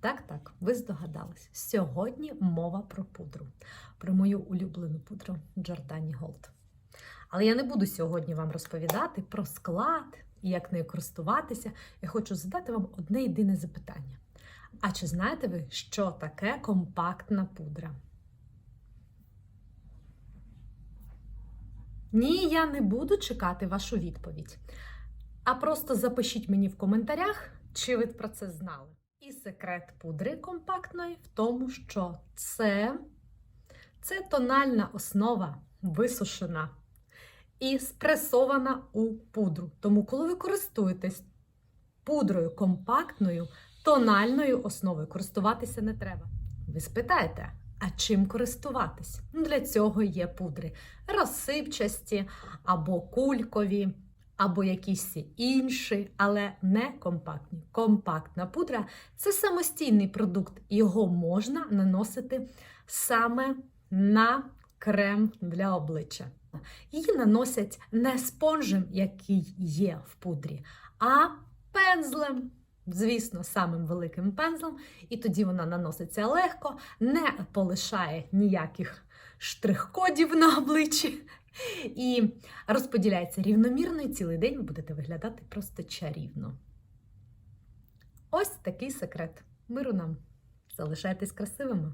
Так, так, ви здогадались. Сьогодні мова про пудру, про мою улюблену пудру Giordani Gold. Але я не буду сьогодні вам розповідати про склад і як нею користуватися. Я хочу задати вам одне єдине запитання. А чи знаєте ви, що таке компактна пудра? Ні, я не буду чекати вашу відповідь. А просто запишіть мені в коментарях, чи ви про це знали. І секрет пудри компактної в тому, що це, це тональна основа висушена і спресована у пудру. Тому, коли ви користуєтесь пудрою компактною, тональною основою, користуватися не треба. Ви спитаєте, а чим користуватись? Ну, Для цього є пудри розсипчасті або кулькові, або якісь інші, але не компактні. Компактна пудра це самостійний продукт, його можна наносити саме на крем для обличчя. Її наносять не спонжем, який є в пудрі, а пензлем. Звісно, самим великим пензлем, і тоді вона наноситься легко, не полишає ніяких штрих-кодів на обличчі і розподіляється рівномірно, і цілий день ви будете виглядати просто чарівно. Ось такий секрет. Миру нам. Залишайтесь красивими!